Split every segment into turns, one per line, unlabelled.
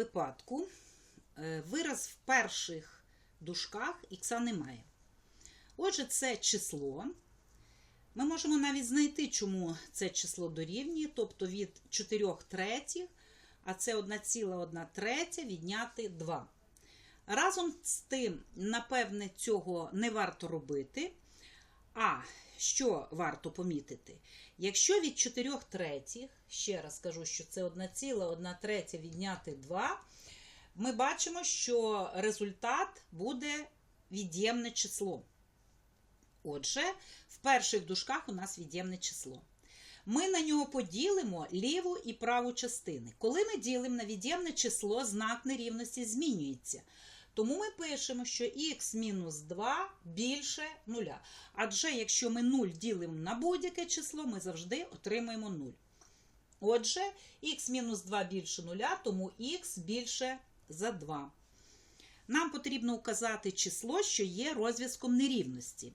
випадку е, вираз в перших дужках х немає. Отже, це число. Ми можемо навіть знайти, чому це число дорівнює, тобто від 4 третіх, а це 1,1 третя відняти 2. Разом з тим, напевне, цього не варто робити. А що варто помітити? Якщо від 4 третіх, ще раз кажу, що це 1,1 третя відняти 2, ми бачимо, що результат буде від'ємне число. Отже, в перших дужках у нас від'ємне число. Ми на нього поділимо ліву і праву частини. Коли ми ділимо на від'ємне число, знак нерівності змінюється. Тому ми пишемо, що х мінус 2 більше 0. Адже якщо ми 0 ділимо на будь-яке число, ми завжди отримуємо 0. Отже, х мінус 2 більше 0, тому х більше за 2. Нам потрібно указати число, що є розв'язком нерівності.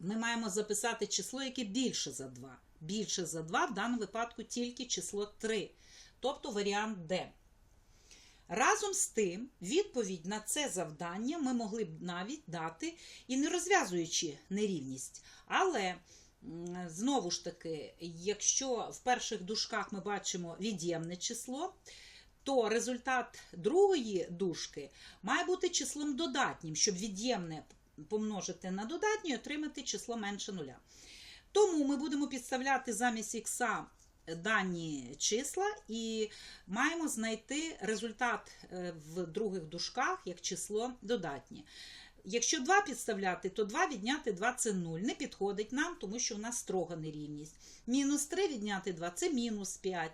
Ми маємо записати число, яке більше за 2. Більше за 2 в даному випадку тільки число 3, тобто варіант D. Разом з тим, відповідь на це завдання ми могли б навіть дати і не розв'язуючи нерівність. Але, знову ж таки, якщо в перших дужках ми бачимо від'ємне число, то результат другої дужки має бути числом додатнім, щоб від'ємне помножити на додатнє і отримати число менше нуля. Тому ми будемо підставляти замість х дані числа і маємо знайти результат в других дужках як число додатнє. Якщо 2 підставляти, то 2 відняти 2 це 0. Не підходить нам, тому що у нас строга нерівність. Мінус 3 відняти 2 це мінус 5.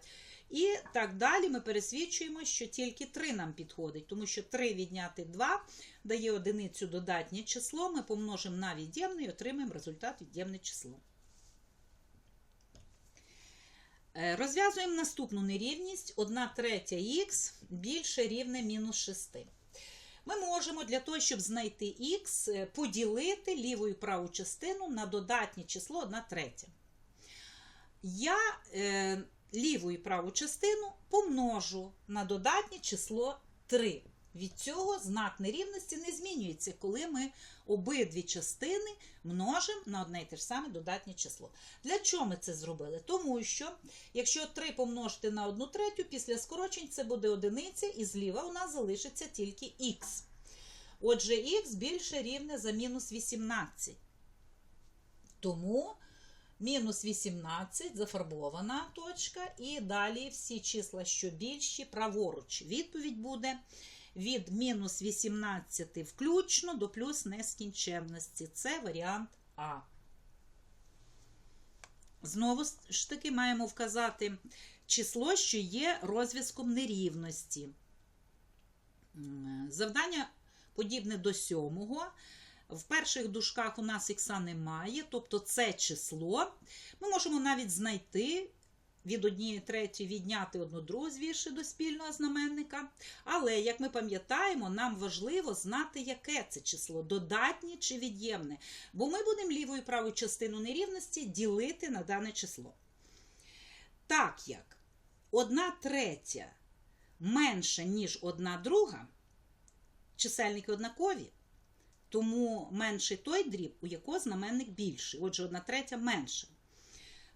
І так далі ми пересвідчуємо, що тільки 3 нам підходить, тому що 3 відняти 2 дає одиницю додатнє число, ми помножимо на від'ємне і отримаємо результат від'ємне число. Розв'язуємо наступну нерівність 1 третя х більше рівне мінус 6. Ми можемо для того, щоб знайти х, поділити ліву і праву частину на додатнє число 1 третя. Я е, ліву і праву частину помножу на додатнє число 3. Від цього знак нерівності не змінюється, коли ми обидві частини множимо на одне і те ж саме додатнє число. Для чого ми це зробили? Тому що, якщо 3 помножити на 1 третю, після скорочень це буде одиниця, і зліва у нас залишиться тільки х. Отже, х більше рівне за мінус 18. Тому мінус 18 зафарбована точка, і далі всі числа, що більші, праворуч. Відповідь буде від мінус 18 включно до плюс нескінченності. Це варіант А. Знову ж таки, маємо вказати число, що є розв'язком нерівності. Завдання подібне до сьомого. В перших дужках у нас х немає, тобто це число. Ми можемо навіть знайти від однієї третьої відняти одну другу звірши до спільного знаменника. Але, як ми пам'ятаємо, нам важливо знати, яке це число додатнє чи від'ємне. Бо ми будемо ліву і праву частину нерівності ділити на дане число. Так як одна третя менше, ніж одна друга, чисельники однакові. Тому менший той дріб, у якого знаменник більший. Отже, одна третя менша.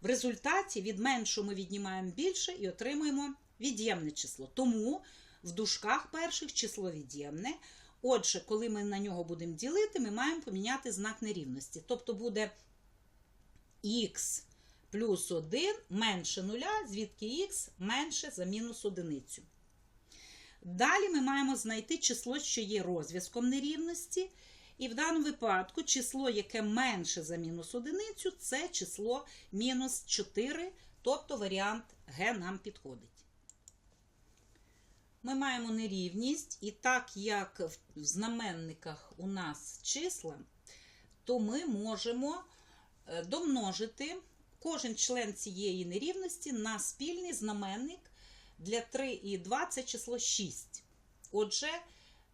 В результаті від меншого ми віднімаємо більше і отримуємо від'ємне число. Тому в дужках перших число від'ємне. Отже, коли ми на нього будемо ділити, ми маємо поміняти знак нерівності. Тобто буде х плюс 1 менше 0, звідки х менше за мінус одиницю. Далі ми маємо знайти число, що є розв'язком нерівності. І в даному випадку число, яке менше за мінус одиницю, це число мінус 4, тобто варіант Г нам підходить. Ми маємо нерівність, і так як в знаменниках у нас числа, то ми можемо домножити кожен член цієї нерівності на спільний знаменник для 3 і 2 це число 6. Отже,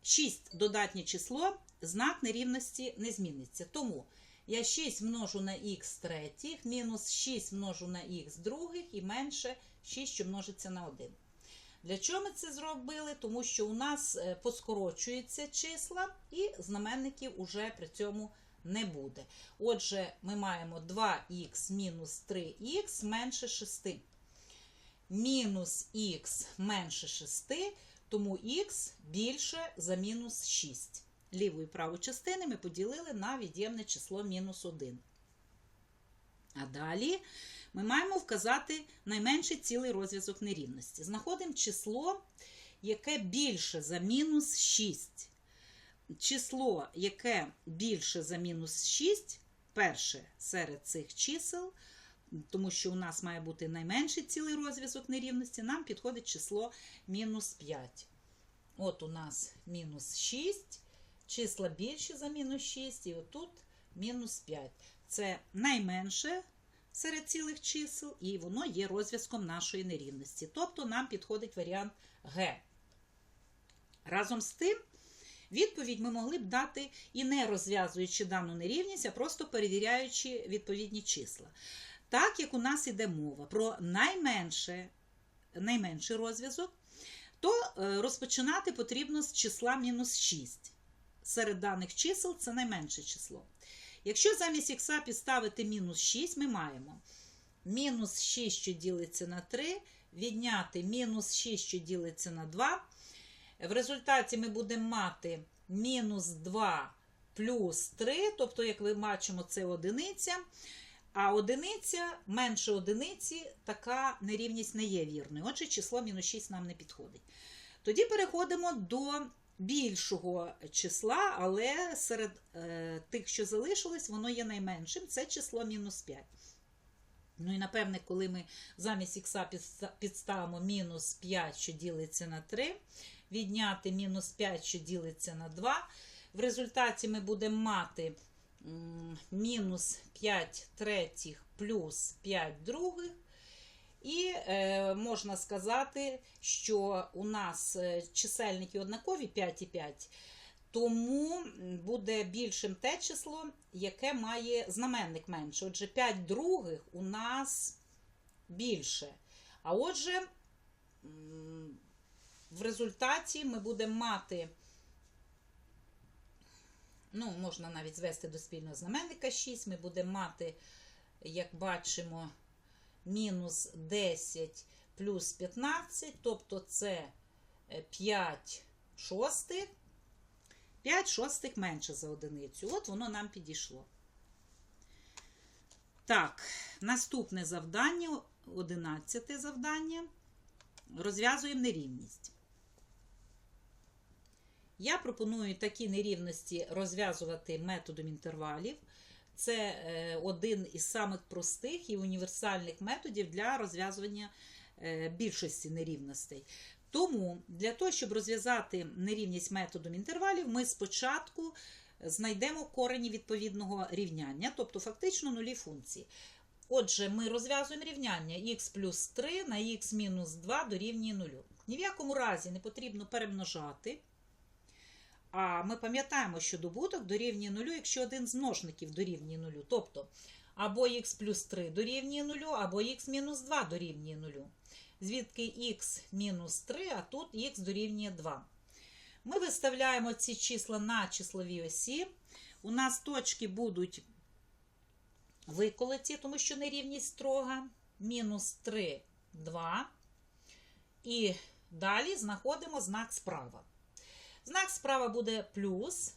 6 додатнє число знак нерівності не зміниться. Тому я 6 множу на х третіх, мінус 6 множу на х других і менше 6, що множиться на 1. Для чого ми це зробили? Тому що у нас е, поскорочуються числа, і знаменників уже при цьому не буде. Отже, ми маємо 2х мінус 3х менше 6. Мінус х менше 6, тому х більше за мінус 6. Ліву і праву частини ми поділили на від'ємне число мінус 1. А далі ми маємо вказати найменший цілий розв'язок нерівності. Знаходимо число, яке більше за мінус 6. Число, яке більше за мінус 6, перше серед цих чисел, тому що у нас має бути найменший цілий розв'язок нерівності, нам підходить число мінус 5. От у нас мінус 6, числа більші за мінус 6, і отут мінус 5. Це найменше серед цілих чисел, і воно є розв'язком нашої нерівності. Тобто нам підходить варіант Г. Разом з тим, відповідь ми могли б дати і не розв'язуючи дану нерівність, а просто перевіряючи відповідні числа. Так як у нас іде мова про найменше, найменший розв'язок, то е, розпочинати потрібно з числа мінус 6. Серед даних чисел це найменше число. Якщо замість х підставити мінус 6, ми маємо мінус 6, що ділиться на 3, відняти мінус 6, що ділиться на 2. В результаті ми будемо мати мінус 2 плюс 3, тобто, як ви бачимо, це одиниця. А одиниця менше одиниці, така нерівність не є вірною. Отже, число мінус 6 нам не підходить. Тоді переходимо до більшого числа, але серед е, тих, що залишилось, воно є найменшим. Це число мінус 5. Ну і напевне, коли ми замість х підставимо мінус 5, що ділиться на 3, відняти мінус 5, що ділиться на 2. В результаті ми будемо мати мінус 5 третіх плюс 5 других. І е, можна сказати, що у нас е, чисельники однакові 5 і 5, тому буде більшим те число, яке має знаменник менше. Отже, 5 других у нас більше. А отже, в результаті ми будемо мати, ну, можна навіть звести до спільного знаменника 6, ми будемо мати, як бачимо, мінус 10 плюс 15, тобто це 5 шостих. 5 шостих менше за одиницю. От воно нам підійшло. Так, наступне завдання, 11 завдання. Розв'язуємо нерівність. Я пропоную такі нерівності розв'язувати методом інтервалів. Це е, один із самих простих і універсальних методів для розв'язування е, більшості нерівностей. Тому для того, щоб розв'язати нерівність методом інтервалів, ми спочатку знайдемо корені відповідного рівняння, тобто фактично нулі функції. Отже, ми розв'язуємо рівняння х плюс 3 на х мінус 2 дорівнює 0. Ні в якому разі не потрібно перемножати. А ми пам'ятаємо, що добуток дорівнює 0, якщо один з множників дорівнює 0. Тобто або х плюс 3 дорівнює 0, або х мінус 2 дорівнює 0. Звідки х мінус 3, а тут х дорівнює 2. Ми виставляємо ці числа на числовій осі. У нас точки будуть виколоті, тому що нерівність строга. Мінус 3, 2. І далі знаходимо знак справа. Знак справа буде плюс.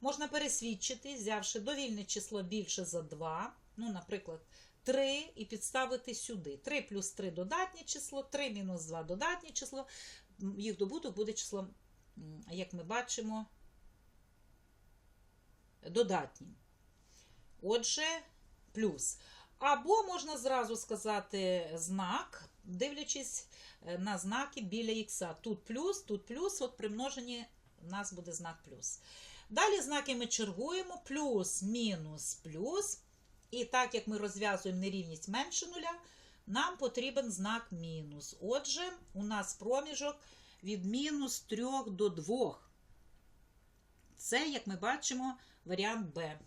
Можна пересвідчити, взявши довільне число більше за 2. Ну, наприклад, 3 і підставити сюди. 3 плюс 3 додатнє число, 3 мінус 2 додатнє число. Їх добуток буде числом, як ми бачимо, додатнім. Отже, плюс. Або можна зразу сказати знак, дивлячись е, на знаки біля ікса. Тут плюс, тут плюс, от при множенні у нас буде знак плюс. Далі знаки ми чергуємо: плюс, мінус, плюс. І так як ми розв'язуємо нерівність менше нуля, нам потрібен знак мінус. Отже, у нас проміжок від мінус 3 до 2. Це, як ми бачимо, варіант Б.